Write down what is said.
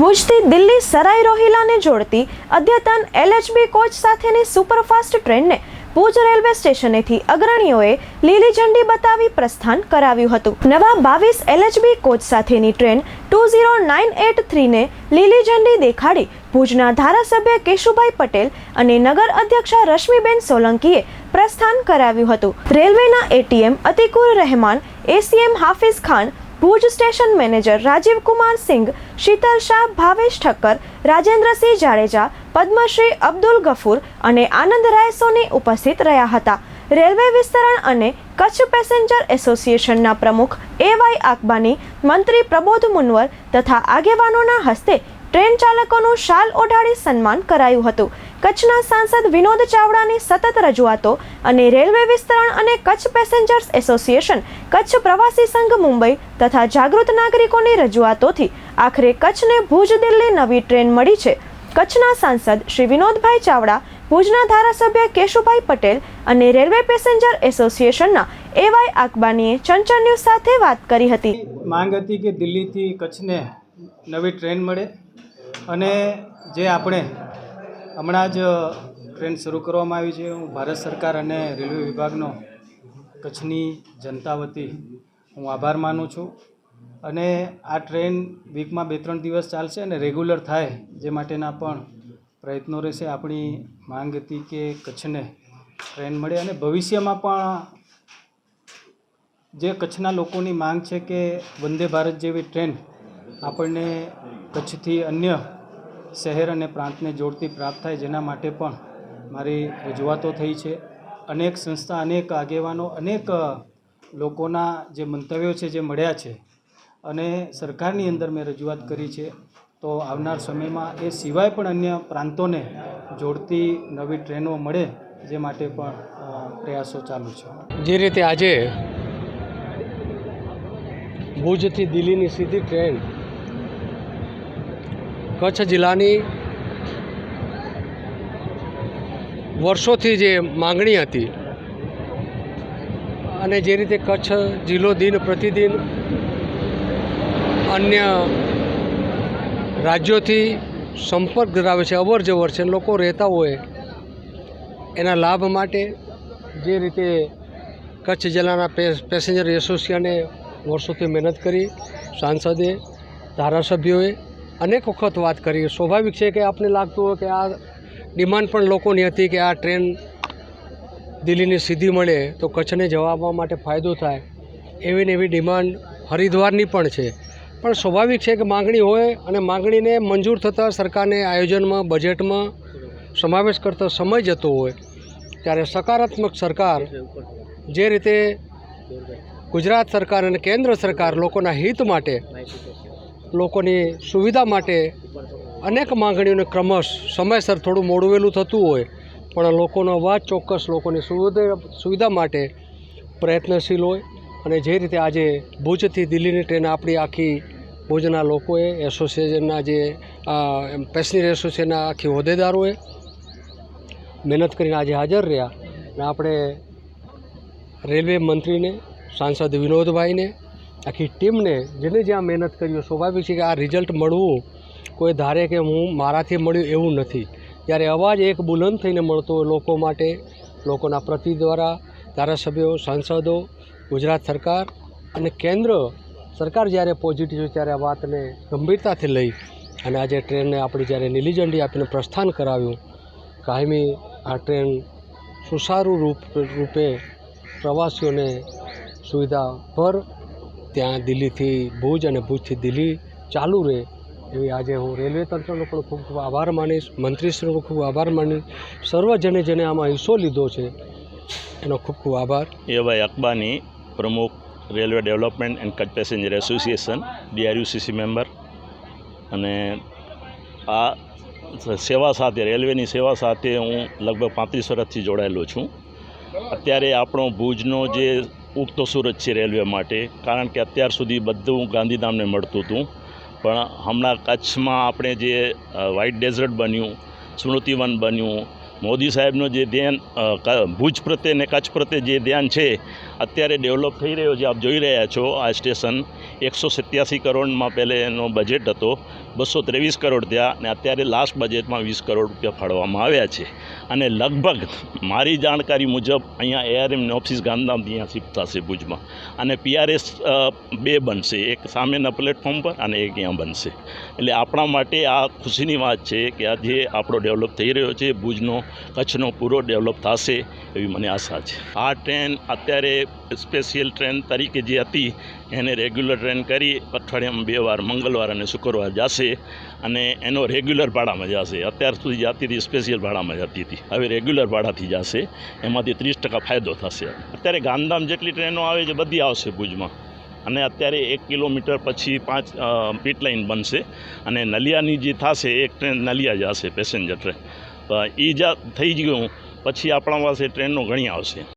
ભુજથી દિલ્હી સરાઈ રોહિલાને જોડતી અદ્યતન એલએચબી કોચ સાથેની સુપરફાસ્ટ ટ્રેનને ભુજ રેલવે સ્ટેશનેથી અગ્રણીઓએ લીલી ઝંડી બતાવી પ્રસ્થાન કરાવ્યું હતું. નવા બાવીસ એલએચબી કોચ સાથેની train two zero nine eight થ્રીને લીલી ઝંડી દેખાડી ભુજના ધારાસભ્ય કેશુભાઈ પટેલ અને નગર અધ્યક્ષા રશ્મિબેન સોલંકીએ પ્રસ્થાન કરાવ્યું હતું. રેલવેના ATM Atikur Rahman ACM Hafiz Khan Bhuj station manager Rajiv Kumar Singh, Shital Shah, Bhavesh Thakkar, Rajendrasinh Jadeja, Padmashri Abdul Gafur અને આનંદરાય સોની ઉપસ્થિત રહ્યા હતા. રેલવે વિસ્તરણ અને કચ્છ પેસેન્જર એસોસિએશનના પ્રમુખ એવાય આકબાની, મંત્રી પ્રબોધ મુનવર તથા આગેવાનોના હસ્તે ટ્રેન ચાલકોનું શાલ ઓઢાડી સન્માન કરાયું હતું. કચ્છના સાંસદ વિનોદ ચાવડાની સતત રજૂઆતો અને રેલવે વિસ્તરણ અને કચ્છ પેસેન્જર્સ એસોસિએશન, કચ્છ પ્રવાસી સંઘ મુંબઈ તથા જાગૃત નાગરિકોની રજૂઆતોથી આખરે કચ્છને ભુજ દિલ્હી નવી ટ્રેન મળી છે. કચ્છના સાંસદ શ્રી વિનોદભાઈ ચાવડા, ભુજના ધારાસભ્ય કેશુભાઈ પટેલ અને રેલવે પેસેન્જર એસોસિએશનના એવાય આકબાનીએ ચંચળ સાથે વાત કરી હતી. માંગ હતી કે દિલ્હીથી કચ્છને નવી ટ્રેન મળે. અને જે આપણે હમણાં જ ટ્રેન શરૂ કરવામાં આવી છે, હું ભારત સરકાર અને રેલવે વિભાગનો કચ્છની જનતા વતી હું આભાર માનું છું. અને આ ટ્રેન વીકમાં બે ત્રણ દિવસ ચાલશે અને રેગ્યુલર થાય જે માટેના પણ પ્રયત્નો રહેશે. આપણી માંગ હતી કે કચ્છને ટ્રેન મળે અને ભવિષ્યમાં પણ જે કચ્છના લોકોની માંગ છે કે વંદે ભારત જેવી ટ્રેન આપણને કચ્છથી અન્ય શહેર અને પ્રાંતને જોડતી પ્રાપ્ત થાય જેના માટે પણ મારી રજૂઆતો થઈ છે. અનેક સંસ્થા, અનેક આગેવાનો, અનેક લોકોના જે મંતવ્યો છે જે મળ્યા છે અને સરકારની અંદર મેં રજૂઆત કરી છે, તો આવનાર સમયમાં એ સિવાય પણ અન્ય પ્રાંતોને જોડતી નવી ટ્રેનો મળે જે માટે પણ પ્રયાસો ચાલુ છે. જે રીતે આજે ભુજથી દિલ્હીની સીધી ટ્રેન કચ્છ જિલ્લાની વર્ષોથી જે માંગણી હતી અને જે રીતે કચ્છ જિલ્લો દિન પ્રતિદિન અન્ય રાજ્યોથી સંપર્ક ધરાવે છે અવર જવર છે, લોકો રહેતા હોય એના લાભ માટે જે રીતે કચ્છ જિલ્લાના પેસેન્જર એસોસિએશને વર્ષોથી મહેનત કરી, સાંસદે, ધારાસભ્યોએ અનેક વખત વાત કરી. સ્વાભાવિક છે કે આપને લાગતું હોય કે આ ડિમાન્ડ પણ લોકોની હતી કે આ ટ્રેન દિલ્હીની સીધી મળે તો કચ્છને જવા માટે ફાયદો થાય. એવી ને એવી ડિમાન્ડ હરિદ્વારની પણ છે. પણ સ્વાભાવિક છે કે માગણી હોય અને માગણીને મંજૂર થતાં સરકારને આયોજનમાં, બજેટમાં સમાવેશ કરતા સમય જતો હોય, ત્યારે સકારાત્મક સરકાર જે રીતે ગુજરાત સરકાર અને કેન્દ્ર સરકાર લોકોના હિત માટે લોકોની સુવિધા માટે અનેક માંગણીઓને ક્રમશ સમયસર થોડું મોડું વહેલું થતું હોય, પણ લોકોનો અવાજ ચોક્કસ લોકોની સુવિધા સુવિધા માટે પ્રયત્નશીલ હોય અને જે રીતે આજે ભુજથી દિલ્હીની ટ્રેન આપણી આખી ભુજના લોકોએ, એસોસિએશનના જે પેસેન્જર એસોસિએશનના આખી હોદ્દેદારોએ મહેનત કરીને આજે હાજર રહ્યા. અને આપણે રેલવે મંત્રીને, સાંસદ વિનોદભાઈને આખી ટીમને જેને જ્યાં મહેનત કરી સ્વાભાવિક છે કે આ રિઝલ્ટ મળવું કોઈ ધારે કે હું મારાથી મળ્યું એવું નથી. ત્યારે અવાજ એક બુલંદ થઈને મળતો હોય લોકો માટે, લોકોના પ્રતિ દ્વારા, ધારાસભ્યો, સાંસદો, ગુજરાત સરકાર અને કેન્દ્ર સરકાર જ્યારે પોઝિટિવ ત્યારે આ વાતને ગંભીરતાથી લઈ અને આજે ટ્રેનને આપણે જ્યારે નીલી ઝંડી આપીને પ્રસ્થાન કરાવ્યું, કાયમી આ ટ્રેન સુસારું રૂપ, રૂપે પ્રવાસીઓને સુવિધા પર ત્યાં દિલ્હીથી ભુજ અને ભુજથી દિલ્હી ચાલુ રહે એવી આજે હું રેલવે તંત્રનો પણ ખૂબ ખૂબ આભાર માનીશ. મંત્રીશ્રીનો ખૂબ આભાર માનીશ. સર્વજને જેને આમાં હિસ્સો લીધો છે, એનો ખૂબ ખૂબ આભાર. એવાય અકબાની પ્રમુખ railway development and Kutch passenger association, DRUCC member. અને આ સેવા સાથે, રેલવેની સેવા સાથે હું લગભગ પાંત્રીસ વર્ષથી જોડાયેલો છું. અત્યારે આપણો ભુજનો જે ઉગતો સુરત છે રેલવે માટે. કારણ કે અત્યાર સુધી બધું ગાંધીધામને મળતું હતું. પણ હમણાં કચ્છમાં આપણે જે વ્હાઇટ ડેઝર્ટ બન્યું સ્મૃતિવન બન્યું, મોદી સાહેબનું જે ધ્યાન ભુજ પ્રત્યે ને કચ્છ પ્રત્યે જે ધ્યાન છે, અત્યારે ડેવલપ થઈ રહ્યો છે. આપ જોઈ રહ્યા છો આ સ્ટેશન. એકસો સત્યાસી કરોડમાં પહેલે એનો બજેટ હતો. બસો ત્રેવીસ કરોડ થયા અને અત્યારે લાસ્ટ બજેટમાં વીસ કરોડ રૂપિયા ફાળવવામાં આવ્યા છે. અને લગભગ મારી જાણકારી મુજબ અહીંયા એઆરએમની ઓફિસ ગાંધીધામથી અહીંયા શિફ્ટ થશે ભુજમાં. અને પીઆરએસ બે બનશે. એક સામેના પ્લેટફોર્મ પર અને એક અહીંયા બનશે. એટલે આપણા માટે આ ખુશીની વાત છે કે આજે આપણો ડેવલપ થઈ રહ્યો છે, ભુજનો કચ્છનો પૂરો ડેવલપ થશે એવી મને આશા છે. આ ટ્રેન અત્યારે સ્પેશિયલ ટ્રેન તરીકે જે હતી, એને રેગ્યુલર ટ્રેન કરી અઠવાડિયામાં બે વાર, મંગળવાર અને શુક્રવાર જશે. અને એનો રેગ્યુલર ભાડામાં જશે. અત્યાર સુધી જતી હતી સ્પેશિયલ ભાડામાં જતી હતી. હવે રેગ્યુલર ભાડાથી જશે. એમાંથી ત્રીસ ટકા ફાયદો થશે. અત્યારે ગાંધીધામ જેટલી ટ્રેનો આવે છે, બધી આવશે ભુજમાં. અને અત્યારે એક કિલોમીટર પછી પાંચ પીટ લાઇન બનશે. અને નલિયાની જે થશે, એક ટ્રેન નલિયા જશે પેસેન્જર ટ્રેન. એ જ, થઈ ગયું. પછી આપણા પાસે ટ્રેનો ઘણી આવશે.